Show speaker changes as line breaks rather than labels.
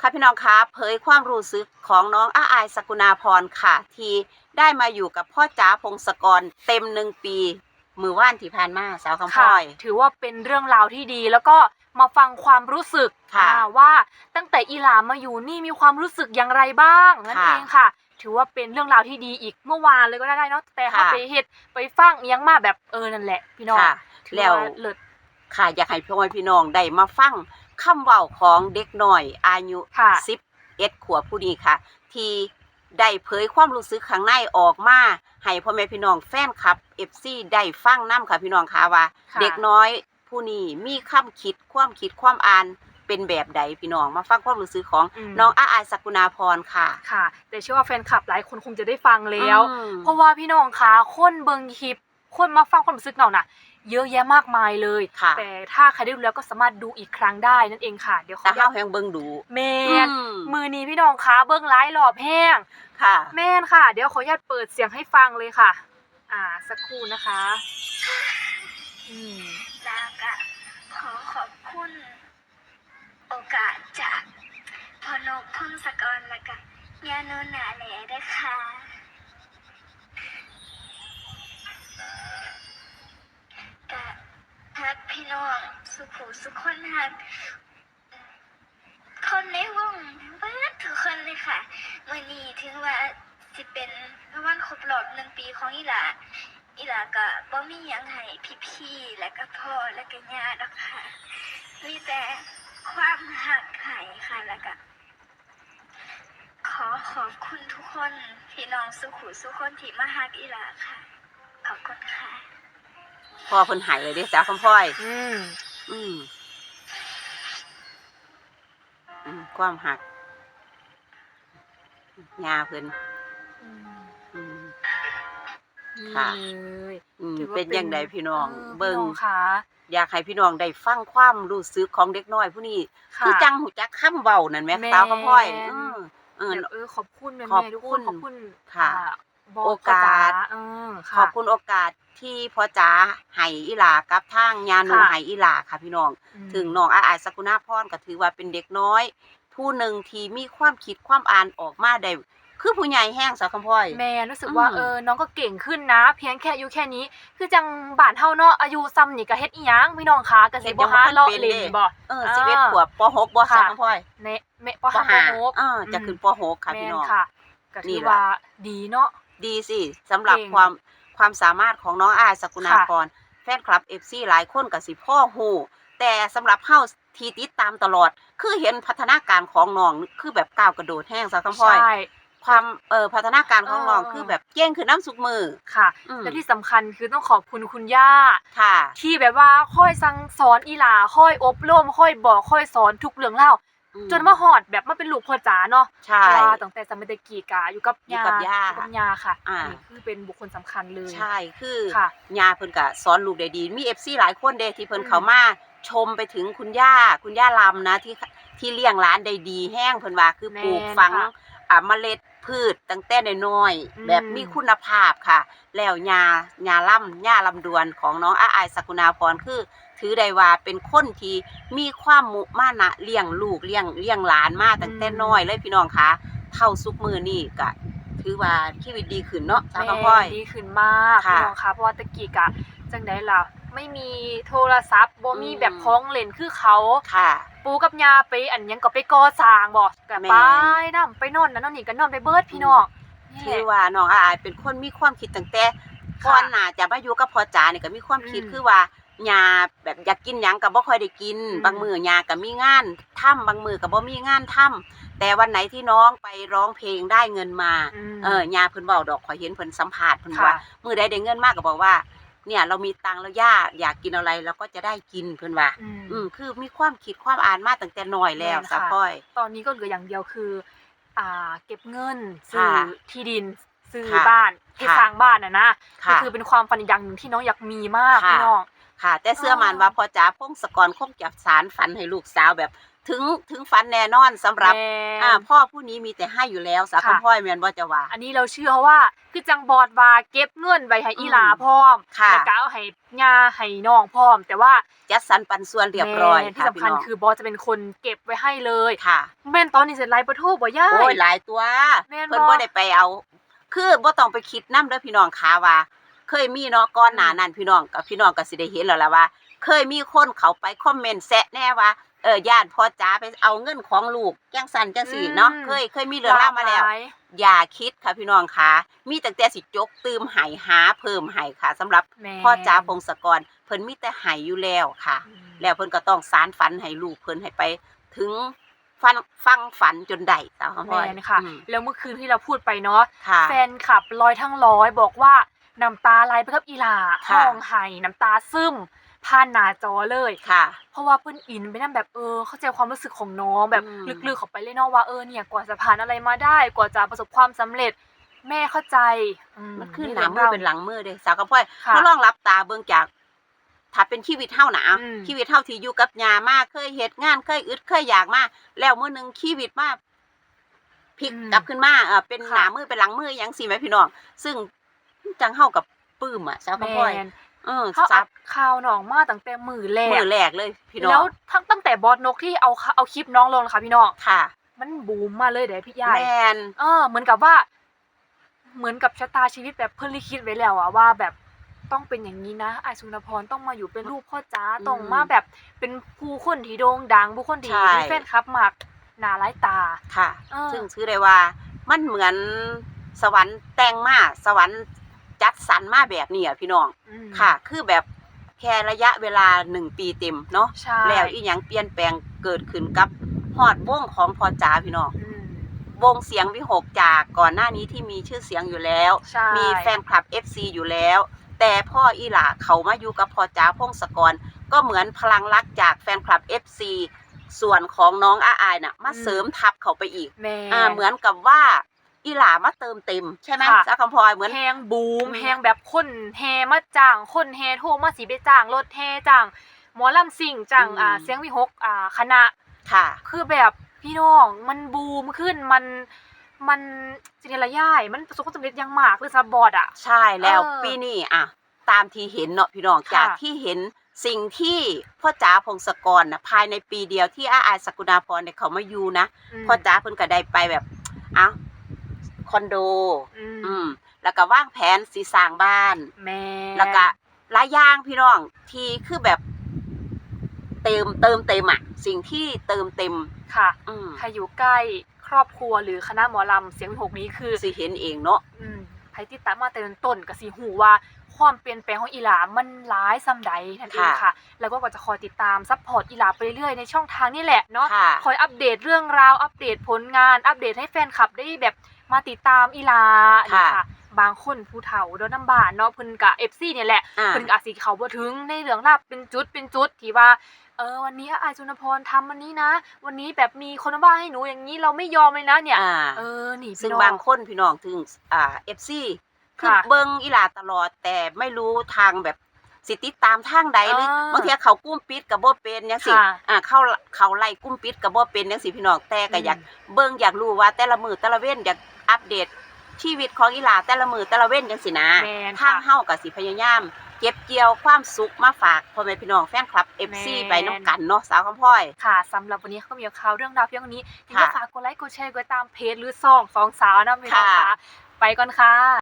ค่ะพี่น้องคะเผยความรู้สึกของน้องอาอายสกุณาพรค่ะ ที่ได้มาอยู่กับพ่อจ๋าพงศกรเต็มหนึ่งปี มือว่านที่ผ่านมาสาวคำพ
ค่ะ
ร้อย
ถือว่าเป็นเรื่องราวที่ดีแล้วก็มาฟังความรู้สึก
ค่ะ
อ่าว่าตั้งแต่อีหลามาอยู่นี่มีความรู้สึกอย่างไรบ้างนั่น
ค่ะ
เองค่ะ ถือว่าเป็นเรื่องราวที่ดีอีกเมื่อวานเลยก็ได้เนาะแต่เขา
ค่ะ
ไปเฮ็ดไปฟังอิหยังมาแบบเออนั่นแหละ พี่น้อง
ค่ะ
ถือ
แล้ว
ว่าเลิศ
ค่ะอยากให้พี่น้องพี่น้องได้มาฟัง คำเว้าของเด็กหน่อยอายุ
ค่ะ
สิบเอ็ดขวบผู้นี้ค่ะ ที่ได้เผยความรู้สึกข้างในออกมาให้พ่อแม่พี่น้องแฟนคลับเอฟซีได้ฟังน้ำค่ะพี่น้องค่ะว่า
ค่ะ
เด็กน้อยผู้นี้มีคำคิดความคิดความอ่านเป็นแบบใดพี่น้องมาฟังความรู้สึกของ
ม
น้องอาอายสกุณาพรค่ะ
ค่ะ แต่เชื่อว่าแฟนคลับหลายคนคงจะได้ฟังแล้ว
อืม
เพราะว่าพี่น้องคะคนเบิงคลิปคนมาฟังความรู้สึกเนาน่ะ เยอะแยะมากมายเลย
ค่ะ
แต่ถ้าใครได้ดูแล้วก็สามารถดูอีกครั้งได้นั่นเองค่ะเดี๋ยวขอ
แต่
อนุญา
ห้า
ต
วแหงเบิงดู
แม
อื
น
ม
มือนี้พี่น้องคะเบิ้งไลฟ์หลอบแห้ง
ค่ะ
แม่นค่ะ เดี๋ยวขออนุญาตเปิดเสียงให้ฟังเลยค่ะ อ่าสักครู่นะคะอืม
แล้วก็ขอขอบคุณโอกาสจากพอนกพงศกรและก็ยาโนนนาแหลด้วยค่ะกะ สุขูสุขคนฮักคนในวงเบิดทุกคนเลยค่ะมื่อนี้ถึงว่าสิเป็นวันครบรอบหนึ่งปีของอีหลาอีหลาก็บ่มีหยังให้พี่ๆและก็พ่อและก็ญาติดอกค่ะมีแต่ความหักไห้ค่ะแล้วก็ขอขอบคุณทุกคนพี่น้องสุขุสุขคนที่มาหักอีหลาค่ะ ขอบคุณค่ะ
พอเพิ่นหายเลยเด้จ้าคำพ่อย
อืม
อืมอืมความหักยาเพิ่น
อืม
อืม
นี่
ค่ะ
เลย
อืม
ถือว่า
เป็นยังไงพี่น้อง
ออ
เบิ่ง
พี่น้องค่ะ
อยากให้พี่น้องได้ฟังความรู้สึกของเด็กน้อยผู้นี้
ค่ะ
คือจังหูจักคำเว้านั่นแหม
แม่น
สาวคำพ่อยเออเออ
แบบเออขอบคุณแม่
ขอบ
ๆทุก
คุ
คน
ณ
ขอบคุณ
ค่ะ
อ่าบ
โอกาส
พ่จ๋เออค่ะ
ขอบคุณโอกาสที่พ่อจ๋าให้อีหลากับทางยานู
ค่ะ
ให้อีหลาค่ะพี่น้อง
อืม
ถึงน้องอาอายสกุณาพรก็ถือว่าเป็นเด็กน้อย ผู้หนึ่งที่มีความคิดความอ่านออกมาได้คือผู้ใหญ่แห้งสาวคำพ่อย
แม่รู้สึกว่า
อืม
เออน้องก็เก่งขึ้นนะ เพียงแค่อายุแค่นี้ คือจังบ้านเฮาเนาะอายุซ้ำนี่ก็เฮ็ดอีหยังพี่น้องคะก็สิบ่หาเลาะเล่นบ่
เออ
อ่า
สิบเอ็ดขวบปหกบ่สาวคำพ่อย
ในแม่ปห้าปหก
เออจะขึ้นปหกค่ะ
แม่
พี่
น
น้อง
ค่ะก็
นี่
ถือ
ล่ะ
ว่าดีเนาะ
ดีสิสำหรับ
เก่ง
ความความสามารถของน้องอายสกุณา
ค่ะ
พรแฟนคลับเอฟซีหลายคนกับสิพ่อหูแต่สำหรับเฮาที่ติดตามตลอด คือเห็นพัฒนาการของน้องคือแบบก้าวกระโดดแห้งสาวคำพ่อย
ใช่
ความเอ่อพัฒนาการของน้อง
เออ
คือแบบเก่งคือน้ำสุกมือ
ค่ะ
อืม
และที่สำคัญคือต้องขอบคุณคุณย่า
ค่ะ
ที่แบบว่าค่อยสั่งสอนอีหลาค่อยอบรมค่อยบอกค่อยสอนทุกเรื่องเล่าว
อื
จนมาฮอดแบบมาเป็นลูกพ่อจ๋าเนาะ
ใช่
เพราะว่าตั้งแต่สมัยตะกี้กาอยู่กับ
อยู่
ยา
กับย่า
อยู่กับยาค่ะ
อ่า
นี่คือเป็นบุคคลสำคัญเลย
ใช่คือ
ค่ะ
ยาเพิ่นก็สอนลูกได้ดี มีเอฟซีหลายคนเด้ที่เพิ่น
อืม
เขามาชมไปถึงคุณย่าคุณย่าลำนะที่ที่เลี้ยงร้านได้ดีแห้งเพิ่นว่าคือปลูก
แม่น
ฝัง
ค่ะ
อ่าเมล็ดพืชตั้งแต่น้อย
อืม
ๆแบบมีคุณภาพค่ะ แล้วยายาล่ำยาลำดวนของน้องอาอายสกุณาพรคือ ถือได้ว่าเป็นคนที่มีความมุมานะเลี้ยงลูกเลี้ยงเลี้ยงหลานมาตั้งแต่น้อยเลยพี่น้องคะเท่าซุกมือนี่ก็ถือว่าชีวิตดีขึ้นเนาะสาว
แม่
คำพ่อย
ดีขึ้นมาก
ค่ะ
พี่น้องคะเพราะว่าตะกี้กะจังไดล่ะไม่มีโทรศัพท์บ่มี
อืม
แบบของเล่นคือเขา
ค่ะ
ปูกับยาไปอันหยังก็ไปก่อสร้างบ่ก็
แม่
ไป
น
นํไปนอนนั่นนอนนี่ก็นอนไปเบิดพี่น้องนี่
ถื
แห
อ
ละ
ว่าน้องอาอายเป็นคนมีความคิดตั้งแต่
ค่ะ
ก่อนหน้าจะมาอยู่กับพ่อจ๋านี่ก็มีความคิด
อืม
คือว่า ญาแบบอยากกินหยังก็บ่ค่อยได้กิน
อืม
บางมื้อยาก็มีงานทำบางมื้อก็บ่มีงานทำแต่วันไหนที่น้องไปร้องเพลงได้เงินมา
ม
เออยาเพิ่นเว้าดอกขอยเห็นเพิ่นสัมภาษณ์เพิ่น
ค่ะ
ว่ามื้อใดได้เงินมากก็บอกว่า เนี่ยเรามีตังค์แล้วย่าอยากกินอะไรเราก็จะได้กินเพิ่นว่า
อืม
อืมคือมีความคิดความอ่านมาตั้งแต่น้อยแล้ว
แม่น
สะ
ค่ะ
พ้อย
ตอนนี้ก็เหลืออย่างเดียวคือ อ่า เก็บเงินซื้อ
ค่ะ
ที่ดินซื้อ
ค่ะ
บ้านที่
ค่ะ
สร้างบ้านน่ะนะก็
ค่ะ
คือเป็นความฝันอีกอย่างหนึ่งที่น้องอยากมีมาก
ค่ะ
พี่น้อง
ค่ะ แต่เสื้อมัน
อ๋อ
ว่าพ่อจ๋าพงศกรคงจะสารฝันให้ลูกสาวแบบ ถึงถึงฝันแน่นอนสำหรับ
แม่น
อ่าพ่อผู้นี้มีแต่ให้อยู่แล้วสาว
ค่ะ
คำพ่อยแม่นบ่จะว่า
อันนี้เราเชื่อว่าคือจังบอดว่าเก็บเงินไว้ให้อีหลา
อืม
พร้อม
ค่ะ
แล้วก็เอาให้ย่าให้น้องพร้อม แต่ว่า
จัดสรรปันส่วนเรียบร้อย
แม่ที่
ค่ะ
สำคัญ
พี่น้อง
คือบอสจะเป็นคนเก็บไว้ให้เลย
ค่ะ
แม่นตอนนี้เสร็จไลฟ์ประทูบ่ย่า
โอ้ยหลายตัว
แม่นบ่
เพิ่นบ่ได้ไปเอา คือบ่ต้องไปคิดนํเด้อพี่น้องขาว่า เคยมีเนาะก่อนหน้านั้นพี่น้องกับพี่น้องก็สิได้เห็นแล้วล่ะว่า เคยมีคนเขาไปคอมเมนต์แซะแน่ว่าเออย่านพ่อจ๋าไปเอาเงินของลูกจังสันจังสี่เนาะ
อืม
เคยเคยมีเรื่องเล่าวมาแล้ว
หกหย
อย่าคิดค่ะพี่น้องค่ะมีตั้งแต่สิจกตืมไห้หาเพิ่มไห้ค่ะสำหรับ
แม่
พ่อจ๋าพงศกรเพิ่นมีแต่ไห้อยู่แล้วค่ะ
อืม
แล้วเพิ่นก็ต้องสารฝันให้ลูกเพิ่นให้ไปถึงฟังฟังฝันจนได้สาวคำพ่อย
แม่นค่ะ
อืม
แล้วเมื่อคืนที่เราพูดไปเนาะ
ค่ะ
แฟนคลับร้อยทั้งร้อยบอกว่า น้ำตาไหลไปกับอีหลา
ค่ะ
ห้องไห้น้ำตาซึมผ่านหน้าจอเลย
ค่ะ
เพราะว่าเพิ่นอินไปนั่นแบบเออ เข้าใจความรู้สึกของน้องแบบ
อืม
ลึกๆเข้าไปเลยเนาะว่าเออเนี่ยกว่าจะผ่านอะไรมาได้ กว่าจะประสบความสำเร็จ แม่เข้าใจอื
มันคือหน้ามือเป็นหลังมือเด้สาวคำพ่อย
ค่ะ
เขาลองรับตาเบิ่งจาก ถ้าเป็นชีวิตเฮานะเอา
อืม
ชีวิตเฮาที่อยู่กับยามาเคยเฮ็ดงานเคยอึดเคยอยากมาแล้วมื้อหนึงชีวิตมาพลิกกลับขึ้นมาเออเป็นหน้ามือเป็นหลังมืออหยังสิไหมพี่น้อง ซึ่ง จังเฮากับปลื้มอะสาวคำพ่อย
แม่น
เออ
เขา
ซั
อั
บ
ดข่าวน้องมาตั้งแต่มือแร
มื
ก
อแรกเลยพี่น้อ
แล้ว
ง
ทั้งตั้งแต่บอสนกที่เอาเอาคลิปน้องลงนะคะพี่น้อง
ค่ะ
มันบูมมาเลยเด้พี่ใหญ่
แมน
เออเหมือนกับว่า เหมือนกับชะตาชีวิตแบบเพิ่นลิขิตไว้แล้วอะว่าแบบต้องเป็นอย่างนี้นะไอายสุนทรพรต้องมาอยู่เป็นลูกพ่อจ้าต้องมาแบบเป็นผู้คนที่โด่งดังผู้คนที่มีแฟนคลับมากหนาหลายตา
ค่ะ
เออ
ซึ่งชื่อได้ว่ามันเหมือนสวรรค์แต่งมาสวรรค์ จัดสรรมาแบบนี้อะพี่น้อง
อืม
ค่ะ คือแบบแค่ระยะเวลาหนึ่งปีเต็มเนาะ
ใช่
แล้วอีหยังเปลี่ยนแปลงเกิดขึ้นกับฮอดวงของพ่อจ๋าพี่น้อง
อืม
วงเสียงวิหกจากก่อนหน้านี้ที่มีชื่อเสียงอยู่แล้ว
ใช่
มีแฟนคลับ FC อยู่แล้ว แต่พ่ออีหล่าเขามาอยู่กับพ่อจ๋าพงศกร ก็เหมือนพลังรักจากแฟนคลับ FC ส่วนของน้องอาอายน่ะมาเสริมทับเขาไปอีก
แม่
อ่าเหมือนกับว่า อีหล่ามาเติมเต็มใช่ไหม
ค่ะ
จ้าคำพลอยเหมือน
แฮงบูม
อืม
แฮงแบบคนแฮมาจ้างคนแฮโทรมาสีไปจ้างรถแฮจ้างหมอลำซิ่งจ้างอ่าเสียงวิหกอ่าคณะ
ค่ะ
คือแบบพี่น้องมันบูมขึ้นมันมันจินตนาย่ายมันประสบความสำเร็จอยังมากเลยซับบอร์ดอะ
ใช่แล้ว
เออ
ปีนี้อะตามที่เห็นเนาะพี่น้อง
ค่ะ
จากที่เห็นสิ่งที่พ่อจ๋าพงศกรนะภายในปีเดียวที่อาอายสกุณาพรเนี่ยเขามาอยู่นะ
ม
พ่อจ๋าเพิ่นก็ได้ไปแบบอะ คอนโด
อืม
อืมแล้วก็วางแผนสีสร้างบ้าน
แม่
แล้วก็หลายอย่างพี่น้องที่คือแบบ เติมเติมเต็มอะสิ่งที่เติมเต็ม
ค่ะ
อืม
ใครอยู่ใกล้ครอบครัวหรือคณะหมอลำเสียงวิหกนี้คือ
สิเห็นเองเนาะ
อืมใครที่ตามมาแต่ต้นก็สิหูว่า ความเปลี่ยนแปลงของอีหลามันร้ายซ้ำใดนั่นเอง
ค่ะ
ค่ะ แล้วก็ก็จะคอยติดตามซัพพอร์ตอีหลาไปเรื่อยๆในช่องทางนี่แหละเนาะ
ค่ะ
คอยอัปเดตเรื่องราวอัปเดตผลงานอัปเดตให้แฟนคลับได้แบบมาติดตามอีหลานี่
ค่ะ
ค่ะบางคนผู้เฒ่าโดนน้ำบานเนาะเพิ่นกะ FC เนี่ยแหละ
อ่า
เพิ่นก็อาจสิเขาบ่ถึงในเรื่องราวเป็นจุดเป็นจุดที่ว่าเออวันนี้อายจุนพรทำวันนี้นะ วันนี้แบบมีคนมาว่าให้หนูอย่างนี้เราไม่ยอมเลยนะเนี่ย
อ่า
เออนี่
ซึ่ง
พี่น้
บางคนพี่น้องถึงอ่าเอฟซี คือ
ค่ะ
เบิ้งอีหลาตลอดแต่ไม่รู้ทางแบบสิติดตามทางใดหรือ
อ่า
บางทีเขากุ้มปิดกับบ่เป็นจังซี่
ค่ะ
อ่าเขาเขาไล่กุ้มปิดกับบ่เป็นจังซี่พี่น้องแต่ก็อยากเบิ่งอยากรู้ว่าแต่ละมือแต่ละเว้นอยากอัปเดตชีวิตของอีหลาแต่ละมือแต่ละเว้นจังซี่นะ
แม่น
ทาง
ค่ะ
เฮาก็สิพยายาม เก็บเกี่ยวความสุขมาฝากพ่อแม่พี่น้องแฟนคลับ FC
แม่น
ไปน้ำกันเนาะสาวคำพ่อย
ค่ะสำหรับวันนี้ก็มีข่าวเรื่องราวเพียงเท่านี้ที่
ค่ะ
ฝากกดไลค์กดแชร์กดตามเพจหรือซ่องสองสาวนะพี่น้อง
ค่ะ
ค่ะ ไปก่อนค่ะ